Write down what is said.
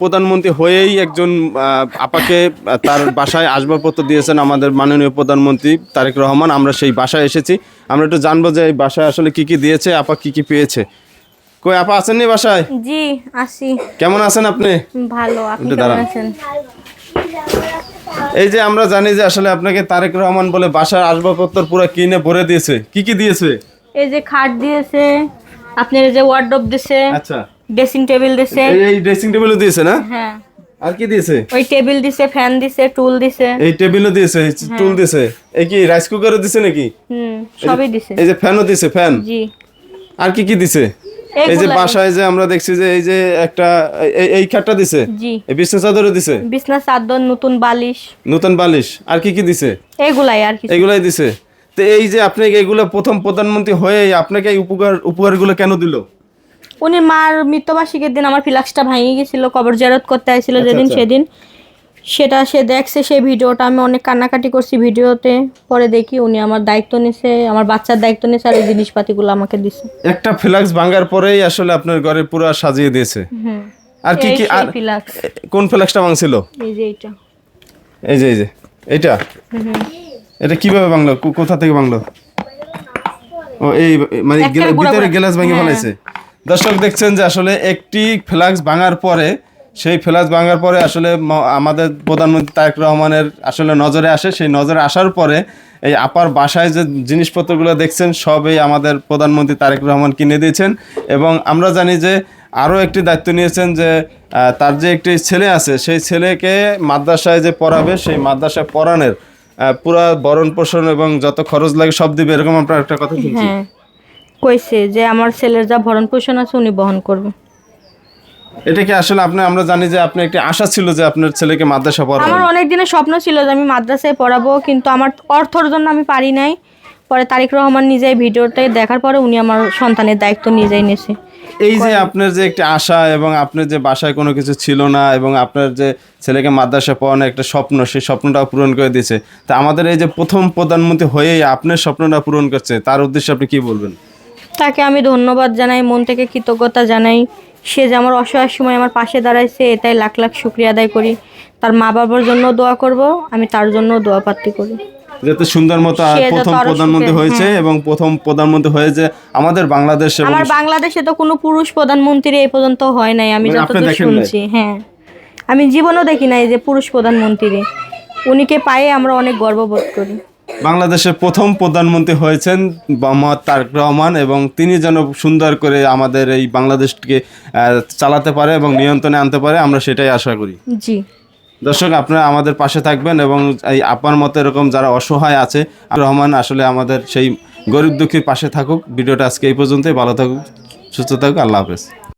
প্রধানমন্ত্রী হয়েই একজন আপাকে তার বাসায় আসবাবপত্র দিয়েছেন আমাদের মাননীয় প্রধানমন্ত্রী তারেক রহমান। আমরা সেই বাসায় এসেছি। আমরা একটু জানব যে এই বাসায় আসলে কি কি দিয়েছে আপা কি কি পেয়েছে। কই আপা আছেন আছেননি বাসায়? জি আসি। কেমন আছেন আপনি? ভালো আপনি কেমন আছেন? এই যে আমরা জানি যে আসলে আপনাকে তারেক রহমান বলে বাসার আসবাবপত্র পুরো কিনে ভরে দিয়েছে। কি কি দিয়েছে? এই যে খাট দিয়েছে আপনার যে ওয়ার্ডরোব দিছে আচ্ছা। ড্রেসিং টেবিল দিছে। এই- ড্রেসিং টেবিলও দিয়েছে না? হ্যাঁ। আর কি দিয়েছে? ওই টেবিল দিছে ফ্যান দিছে টুল দিছে। এই টেবিলও দিয়েছে টুল দিয়েছে এই কি রাইস কুকারও দিছে নাকি? হুম সবই দিছে। এই যে ফ্যানও দিছে ফ্যান? জি। আর কি কি দিছে? এই যে। বাসায় যে আমরা দেখছি যে এই যে একটা এই- খাটটা দিছে? জি। এই বিছনা চাদরও দিছে? বিছনা চাদর নতুন বালিশ। নতুন বালিশ। আর কি কি দিছে? এগুলাই আর কিছু। এগুলাই দিছে। তো এই যে আপনি এগুলো প্রথম প্রধানমন্ত্রী হয়ে আপনাকে এই উপকার উপকারগুলো কেন দিল? উনি মার মৃত্যুবার্ষিকীর দিন আমার ফ্লাক্সটা ভেঙে গেছিল কবর জেরত করতে আসছিল যেদিন আচ্ছা। সেদিন। সেটা সে দেখছে সেই ভিডিওটা আমি অনেক কান্নাকাটি করছি ভিডিওতে। পরে দেখি উনি আমার দায়িত্ব নিছে আমার বাচ্চার দায়িত্ব নিছে আর এই জিনিসপাতিগুলো আমাকে দিছে। একটা ফ্লাক্স ভাঙার পরেই আসলে আপনার ঘরে পুরো সাজিয়ে দিয়েছে। আর কি কি আর কোন ফ্লাক্সটা ভাঙছিল? এই যে এইটা। এই যে এই যে এইটা? এটা কীভাবে ভাঙলো? কোথা থেকে ভাঙলো? ও এই মানে ভিতরে গ্লাস ভেঙে হ্যাঁ। ফেলাইছে? দর্শক দেখছেন যে আসলে একটি ফ্লাক্স ভাঙার পরে, সেই ফ্লাক্স ভাঙার পরে আসলে আমাদের প্রধানমন্ত্রী তারেক রহমানের আসলে নজরে আসে। সেই নজরে আসার পরে এই আপার বাসায় যে জিনিসপত্রগুলো দেখছেন, সবই আমাদের প্রধানমন্ত্রী তারেক রহমান কিনে দিয়েছেন। এবং আমরা জানি যে আরও একটি দায়িত্ব নিয়েছেন যে তার যে একটি ছেলে আছে, সেই ছেলেকে মাদ্রাসায় যে পড়াবে, সেই মাদ্রাসায় পড়ানোর পুরা বরণ পোষণ এবং যত খরচ লাগে সব দিবে, এরকম আপনার একটা কথা শুনছি। হ্যাঁ। কইছে যে আমার ছেলের যা ভরণ পোষণ আছে উনি বহন করবে। এটা কি আসলে আপনি আমরা জানি যে আপনি একটি আশা ছিল যে আপনার ছেলেকে মাদ্রাসা পড়াবেন আমার অনেক দিনের স্বপ্ন ছিল যে আমি মাদ্রাসায় পড়াবো কিন্তু আমার অর্থর জন্য আমি পারি নাই। পরে তারিক রহমান নিজেই ভিডিওটা দেখার পরে উনি আমার সন্তানের দায়িত্ব নিজেই নিয়েছে। এই যে আপনার যে একটি আশা এবং আপনার যে বাসায় কোনো কিছু ছিল না এবং আপনার যে ছেলেকে মাদ্রাসা পড়ানো একটা স্বপ্ন সেই স্বপ্নটাও পূরণ করে দিয়েছে। তা আমাদের এই যে প্রথম প্রধানমন্ত্রী হয়েই আপনার স্বপ্নটা পূরণ করছে তার উদ্দেশ্যে আপনি কি বলবেন? তাকে আমি ধন্যবাদ জানাই মন থেকে কৃতজ্ঞতা জানাই। সে যে আমার অসহায় সময় আমার পাশে দাঁড়াইছে এটাই লাখ লাখ শুক্রিয়া আদায় করি। তার মা বাবার জন্য দোয়া করব আমি তার জন্য দোয়া প্রার্থী করি। যাতে সুন্দর মতো আর প্রথম প্রধানমন্ত্রী হয়েছে এবং প্রথম প্রধানমন্ত্রী হয়ে যে আমাদের বাংলাদেশ আমার বাংলাদেশে তো কোনো পুরুষ প্রধানমন্ত্রী এই পর্যন্ত হয় নাই আমি মানে যতদূর শুনছি হ্যাঁ। আমি জীবনও দেখি নাই যে পুরুষ প্রধানমন্ত্রী। উনিকে পায়ে আমরা অনেক গর্ববোধ করি। বাংলাদেশের প্রথম প্রধানমন্ত্রী হয়েছেন মোহাম্মদ তারেক রহমান এবং তিনি যেন সুন্দর করে আমাদের এই বাংলাদেশকে চালাতে পারে এবং নিয়ন্ত্রণে আনতে পারে আমরা সেটাই আশা করি। জি। দর্শক আপনারা আমাদের পাশে থাকবেন এবং এই আপার মতো এরকম যারা অসহায় আছে রহমান আসলে আমাদের সেই গরিব দুঃখীর পাশে থাকুক। ভিডিওটা আজকে এই পর্যন্তই। ভালো থাকুক সুস্থ থাকুক। আল্লাহ হাফেজ।